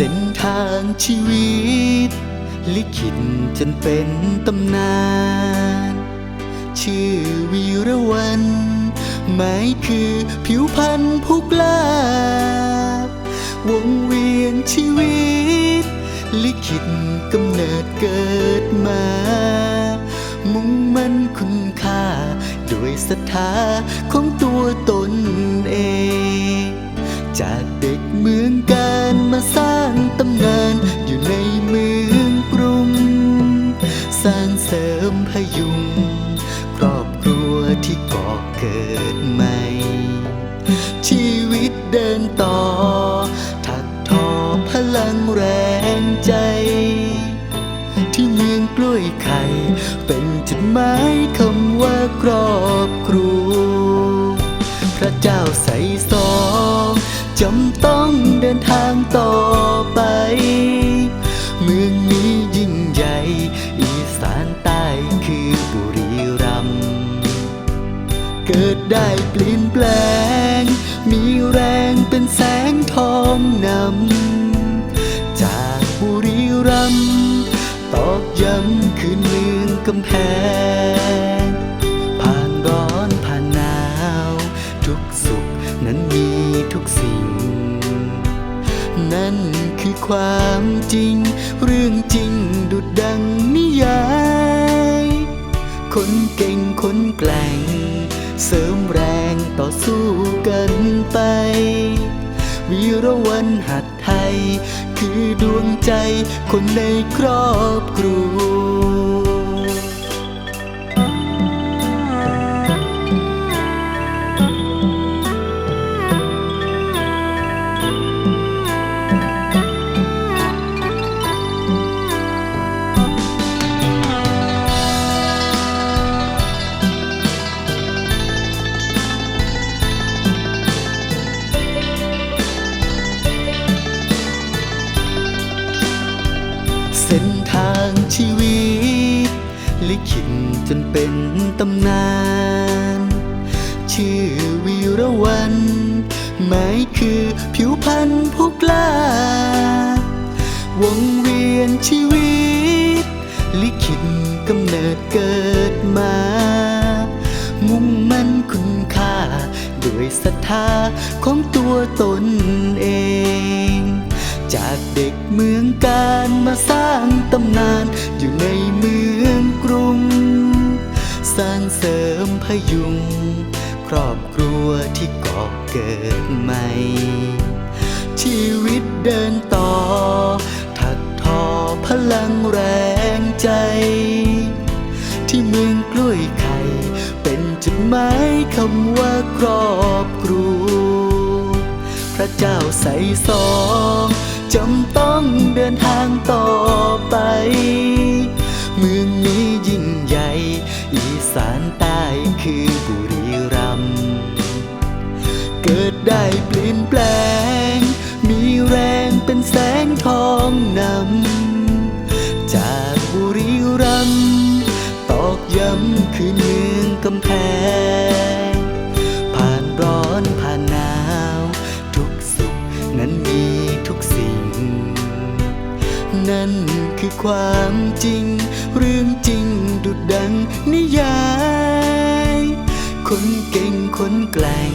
ส้นทางชีวิต ลิขิตจนเป็นตำนาน ชื่อวีรวันหมายคือผิวพันธุ์ผู้กล้าวงเวียนชีวิต ลิขิตกำเนิดเกิดมา มุ่งมั่นคุณค่า ด้วยศรัทธาของตัวตนเอง ยุง ครอบครัวที่ก่อเกิดใหม่ ชีวิตเดินต่อ ถักทอพลังแรงใจ ที่เมืองกล้วยไข่ เป็นจุดหมายคำว่าครอบครัว พระเจ้าใส่ซองจำต้องเดินทางต่อไป งเป็นแสงทองนำ จากบุรีรัมย์ตอกย้ำคืนเมืองกำแพง ผ่านร้อนผ่านหนาว ทุกสุขนั้นมีทุกสิ่ง นั่นคือความจริง เรื่องจริงดุดดังนิยาย คนเก่งคนแกล่ง เสริมแรง ต่อสู้กันไป วีรวันหัดไทย คือดวงใจคนในครอบครัว ลิขิตจนเป็นตำนาน ชื่อวีรวันหมายคือผิวพันธุ์ผู้กล้าวงเวียนชีวิต ลิขิตกำเนิดเกิดมา มุ่งมั่นคุณค่า ด้วยศรัทธาของตัวตน จากเด็กเมืองการมาสร้างตำนานอยู่ในเมืองกรุง สร้างเสริมพยุง ครอบครัวที่ก่อเกิดใหม่ ชีวิตเดินต่อ ถักทอพลังแรงใจ ที่เมืองกล้วยไข่ เป็นจุดหมายคำว่าครอบครัวพระเจ้าใส่ซอง จำต้องเดินทางต่อไป นั่นคือความจริง เรื่องจริงดุดดังนิยาย คนเก่งคนแกล่ง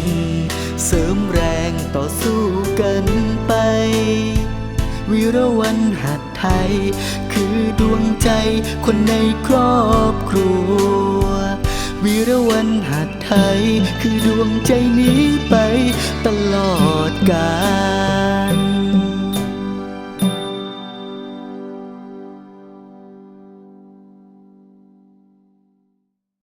เสริมแรงต่อสู้กันไป วิรวันหัดไทย คือดวงใจคนในครอบครัว วิรวันหัดไทย คือดวงใจนี้ไปตลอดกาล